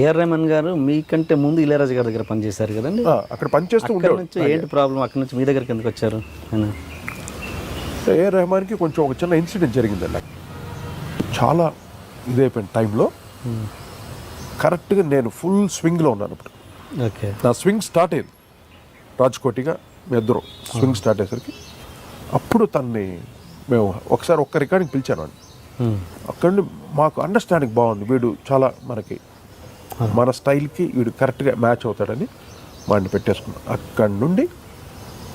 AR Rahman గారు మీకంటే ముందు ఇళయరాజు గారి దగ్గర పనిచేశారు కదండి? అక్కడ పనిచేస్తూ ఉండేవాడు. నుంచి ఏంటి ప్రాబ్లం? అక్కడ నుంచి మీ దగ్గరికి ఎందుకు వచ్చారు? ఆయన ఏ రెహమాన్కి కొంచెం ఒక చిన్న ఇన్సిడెంట్ జరిగిందండి. చాలా ఇదైపోయిన టైంలో కరెక్ట్గా నేను ఫుల్ స్వింగ్లో ఉన్నాను ఇప్పుడు. ఓకే. నా స్వింగ్ స్టార్ట్ అయింది. రాజ్కోటిగా మీ ఇద్దరు స్వింగ్ స్టార్ట్ అయ్యేసరికి అప్పుడు తన్ని మేము ఒకసారి ఒక్క రికార్డింగ్ పిలిచాను వాడిని. అక్కడ నుండి మాకు అండర్స్టాండింగ్ బాగుంది. వీడు చాలా మనకి మన స్టైల్కి వీడు కరెక్ట్గా మ్యాచ్ అవుతాడని వాడిని పెట్టేసుకున్నాం. అక్కడి నుండి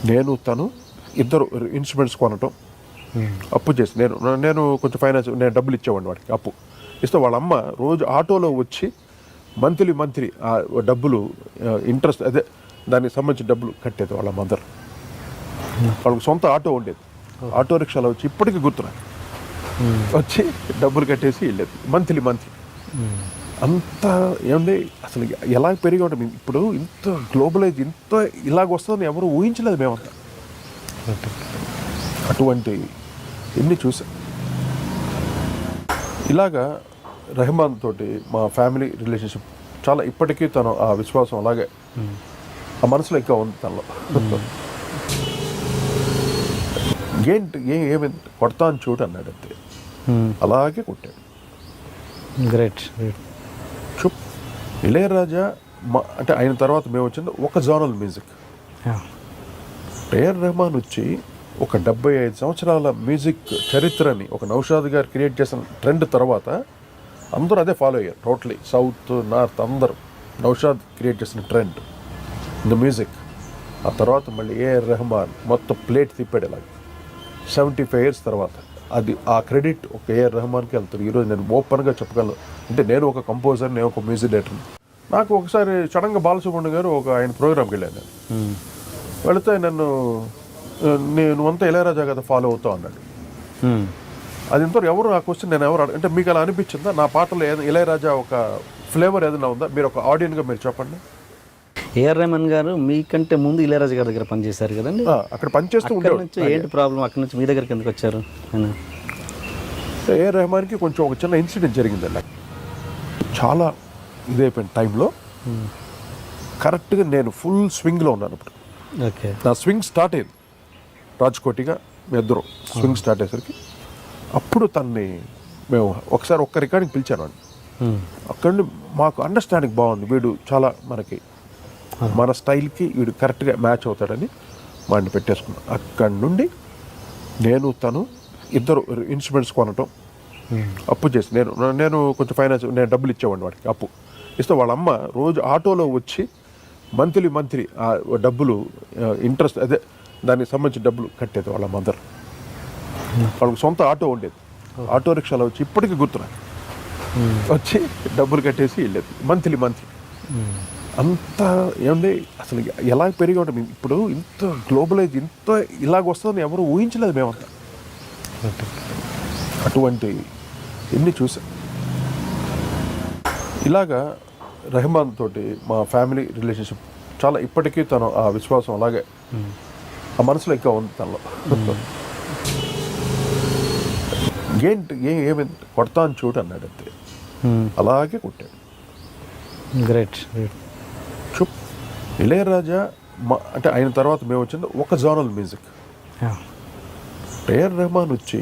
నేను తను ఇద్దరు ఇన్స్ట్రుమెంట్స్ కొనటం అప్పు చేసి నేను నేను కొంచెం ఫైనాన్స్ నేను డబ్బులు ఇచ్చేవాడిని వాడికి అప్పు. ఇస్తే వాళ్ళ అమ్మ రోజు ఆటోలో వచ్చి మంత్లీ మంత్లీ ఆ డబ్బులు ఇంట్రెస్ట్ అదే దానికి సంబంధించిన డబ్బులు కట్టేది వాళ్ళ మదర్. వాళ్ళకి సొంత ఆటో ఉండేది. ఆటో రిక్షాలో వచ్చి ఇప్పటికీ గుర్తు నాకు వచ్చి డబ్బులు కట్టేసి వెళ్ళేది మంత్లీ మంత్లీ. అంత ఏమండి అసలు ఎలా పెరిగి ఉంటుంది ఇప్పుడు ఇంత గ్లోబలైజ్ ఇంత ఇలాగ వస్తుందని ఎవరు ఊహించలేదు మేమంతా. అటువంటి ఎన్ని చూసాం. ఇలాగా రెహమాన్ తోటి మా ఫ్యామిలీ రిలేషన్షిప్ చాలా ఇప్పటికీ తను ఆ విశ్వాసం అలాగే ఆ మనసులో ఇంకా ఉంది తనలో. ఏంటి ఏ ఏమైంది కొడతాను చూడు అన్నాడు అంతే అలాగే కొట్టాడు. Great great. చూప్ ఇళయరాజా మా అంటే అయిన తర్వాత మేము వచ్చింది ఒక జోనల్ మ్యూజిక్ ఏఆర్ రెహమాన్ వచ్చి ఒక డెబ్బై ఐదు సంవత్సరాల మ్యూజిక్ చరిత్రని ఒక నౌషాద్ గారు క్రియేట్ చేసిన ట్రెండ్ తర్వాత అందరూ అదే ఫాలో అయ్యారు. టోటలీ సౌత్ నార్త్ అందరూ నౌషాద్ క్రియేట్ చేసిన ట్రెండ్ ద మ్యూజిక్. ఆ తర్వాత మళ్ళీ ఏఆర్ రెహమాన్ మొత్తం ప్లేట్ తిప్పాడు ఇలాగ. సెవెంటీ ఫైవ్ ఇయర్స్ తర్వాత. అది ఆ క్రెడిట్ ఒక ఏఆర్ రెహమాన్కి వెళ్తుంది ఈరోజు నేను ఓపెన్గా చెప్పగలను. అంటే నేను ఒక కంపోజర్ నేను ఒక మ్యూజిక్ డైరెక్టర్ నాకు ఒకసారి సడన్గా బాలసుబ్రహ్మణ్యం గారు ఒక ఆయన ప్రోగ్రామ్కి వెళ్ళాను నేను. వెళితే నన్ను నేను నువ్వంతా ఇళయరాజా కదా ఫాలో అవుతావు అన్నాడు. అది ఇంతవరకు ఎవరు ఆ క్వశ్చన్ నేను ఎవరు అంటే మీకు అలా అనిపించిందా? నా పాటలో ఏదైనా ఇళయరాజా ఒక ఫ్లేవర్ ఏదైనా ఉందా? మీరు ఒక ఆడియన్గా మీరు చెప్పండి. ఏఆర్ రెహమాన్ గారు మీకంటే ముందు ఇళయరాజు గారి దగ్గర పనిచేశారు కదండి? అక్కడ పనిచేస్తూ అక్కడ నుంచి ఏంటి ప్రాబ్లం? అక్కడ నుంచి మీ దగ్గరికి ఎందుకు వచ్చారు? ఆయన. ఏ రెహమాన్కి కొంచెం ఒక చిన్న ఇన్సిడెంట్ జరిగిందండి. చాలా ఇదైపోయిన టైంలో కరెక్ట్గా నేను ఫుల్ స్వింగ్లో ఉన్నాను ఇప్పుడు. ఓకే. నా స్వింగ్ స్టార్ట్ అయింది. రాజ్కోటిగా మీ ఇద్దరు స్వింగ్ స్టార్ట్ అయ్యేసరికి. అప్పుడు తన్ని మేము ఒకసారి ఒక్క రికార్డింగ్ పిలిచాను వాడిని. అక్కడ నుండి మాకు అండర్స్టాండింగ్ బాగుంది. వీడు చాలా మనకి మన స్టైల్కి వీడు కరెక్ట్గా మ్యాచ్ అవుతాడని వాడిని పెట్టేసుకున్నాం. అక్కడి నుండి నేను తను ఇద్దరు ఇన్స్ట్రుమెంట్స్ కొనటం అప్పు చేసి నేను నేను కొంచెం ఫైనాన్స్ నేను డబ్బులు ఇచ్చేవాడిని వాడికి అప్పు. ఇస్తే వాళ్ళ అమ్మ రోజు ఆటోలో వచ్చి మంత్లీ మంత్లీ ఆ డబ్బులు ఇంట్రెస్ట్ అదే దానికి సంబంధించిన డబ్బులు కట్టేది వాళ్ళ మదర్ వాళ్ళకి సొంత ఆటో ఉండేది. ఆటో రిక్షాలో వచ్చి ఇప్పటికీ గుర్తు నాకు వచ్చి డబ్బులు కట్టేసి వెళ్ళేది మంత్లీ మంత్లీ. అంత ఏమండి అసలు ఎలా పెరిగి ఉంటుంది? ఇప్పుడు ఇంత గ్లోబలైజ్ ఇంత ఇలాగ వస్తుందని ఎవరు ఊహించలేదు మేమంతా. అటువంటి ఎన్ని చూసాం. ఇలాగా రెహమాన్ తోటి మా ఫ్యామిలీ రిలేషన్షిప్ చాలా ఇప్పటికీ తను ఆ విశ్వాసం అలాగే ఆ మనసులో ఇంకా ఉంది తనలో. ఏంటి ఏ ఏమైంది? కొడతాను చూడు అన్నాడు అంతే అలాగే కొట్టాడు. గ్రేట్ గ్రేట్ చూప్. ఇళయరాజా మా అంటే అయిన తర్వాత మేము వచ్చింది ఒక జోనల్ మ్యూజిక్ ఏఆర్ రెహమాన్ వచ్చి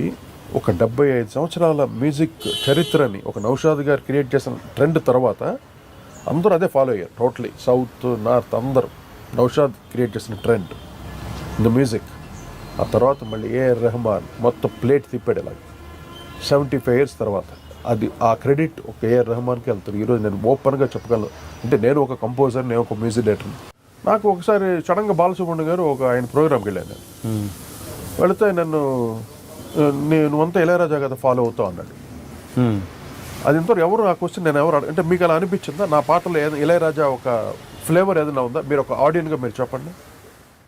ఒక డెబ్బై ఐదు సంవత్సరాల మ్యూజిక్ చరిత్రని ఒక నౌషాద్ గారు క్రియేట్ చేసిన ట్రెండ్ తర్వాత అందరూ అదే ఫాలో అయ్యారు. టోటలీ సౌత్ నార్త్ అందరూ నౌషాద్ క్రియేట్ చేసిన ట్రెండ్ ద మ్యూజిక్. ఆ తర్వాత మళ్ళీ ఏఆర్ రెహమాన్ మొత్తం ప్లేట్ తిప్పాడు ఇలాగ. సెవెంటీ ఫైవ్ ఇయర్స్ తర్వాత. అది ఆ క్రెడిట్ ఒక ఏఆర్ రెహమాన్కి వెళ్తుంది ఈరోజు నేను ఓపెన్గా చెప్పగలను. అంటే నేను ఒక కంపోజర్ నేను ఒక మ్యూజిక్ డైరెక్టర్ నాకు ఒకసారి సడన్గా బాలసుబ్రహ్మణ్యం గారు ఒక ఆయన ప్రోగ్రామ్కి వెళ్ళాను నేను. వెళితే నన్ను నేను అంతా ఇళయరాజా కదా ఫాలో అవుతావు అన్నాడు. అది ఇంతవరకు ఎవరు ఆ క్వశ్చన్ నేను ఎవరు అంటే మీకు అలా అనిపించిందా? నా పాటలో ఏదైనా ఇళయరాజా ఒక ఫ్లేవర్ ఏదైనా ఉందా? మీరు ఒక ఆడియన్గా మీరు చెప్పండి.